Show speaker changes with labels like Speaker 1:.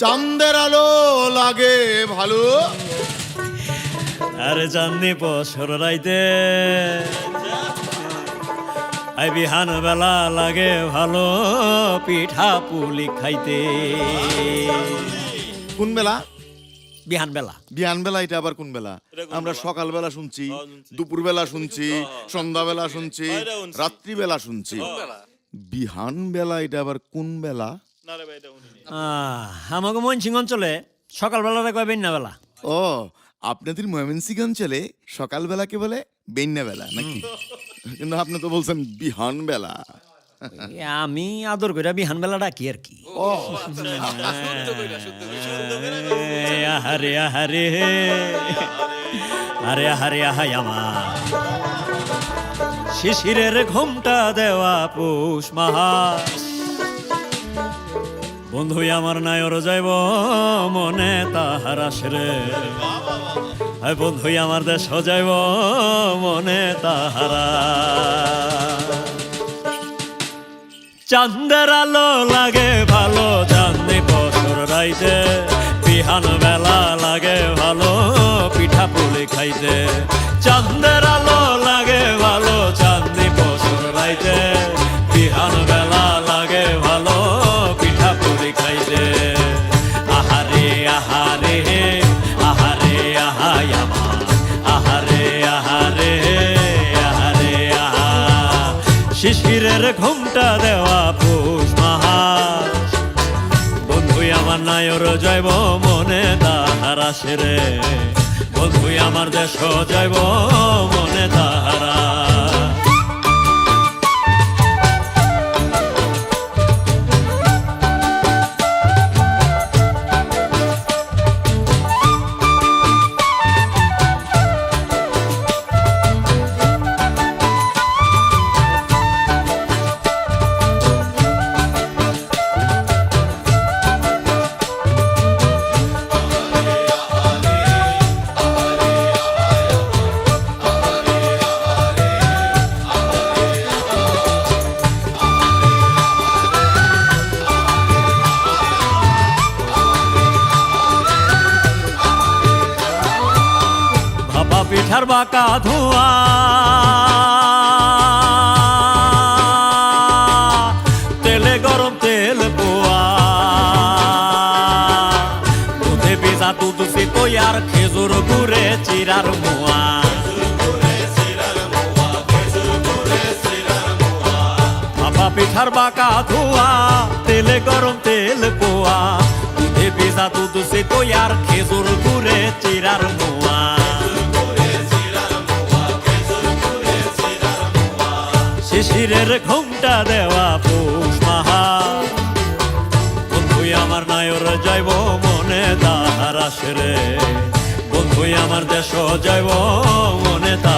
Speaker 1: চান্দের আলো লাগে ভালো।
Speaker 2: আরে জাননি বছর রাইতে। আই বিহান বেলা লাগে ভালো পিঠা পুলি খাইতে।
Speaker 1: কোন বেলা?
Speaker 2: বিহান বেলা।
Speaker 1: বিহান বেলা এটা আবার কোন বেলা? আমরা সকাল বেলা শুনছি দুপুর বেলা শুনছি সন্ধ্যা বেলা শুনছি রাত্রি বেলা শুনছি। বিহান বেলা এটা আবার কোন বেলা?
Speaker 2: আহ, আমাকে মনসিং অঞ্চলে সকালবেলাটা কয় বেন্যা বেলা।
Speaker 1: ও আপনাদের ময়মনসিংহ অঞ্চলে সকালবেলাকে বলে বেন্যা বেলা নাকি? কিন্তু আপনি তো বলছেন বিহান বেলা।
Speaker 2: আমি আদর করে বিহান বেলা ডাকি আর কি। আহারে আহারে আরে আহারে আহাই আমার। শিশিরের ঘুমটা দেওয়া পৌষ মাস বন্ধু আমার নায়র যাইব মনে তাহার আসরে হায় বন্ধু আমার দেশ যাইব মনে তাহারা। চান্দের আলো লাগে ভালো চাঁদনি বছর রাইতে। বিহান বেলা লাগে ভালো, পিঠা পুলি খাইতে। চান্দের আলো লাগে ভালো চাঁদনি বছর রাইতে। বিহান বেলা লাগে ভালো, পিঠা পুলি খাইতে। শিশিরের ঘুমটা দেওয়া পৌষ মাহাস বন্ধু, আমার নায়র যাইব মনে তাহারা সেরে বন্ধুই আমার দেশ যাইব মনে তাহারা পিঠার বাঁকা ধোয়া তেলে গরম তেল পোয়া। দুধে ভিজা দুধ সিতই আর খেজুর গুড়ে চিরার মোয়া। পিঠার বাঁকা ধোয়া, তেলে গরম তেল পোয়া। দুধে ভিজা দুধ সিতই আর খেজুর গুড়ে চিরার মোয়া। শিশিরের ঘুমটা দেওয়া পৌষ মাহা বন্ধুই আমার নায়র যাইব মনে তাহার আসরে। বন্ধুই আমার দেশ যাইব মনে তাহার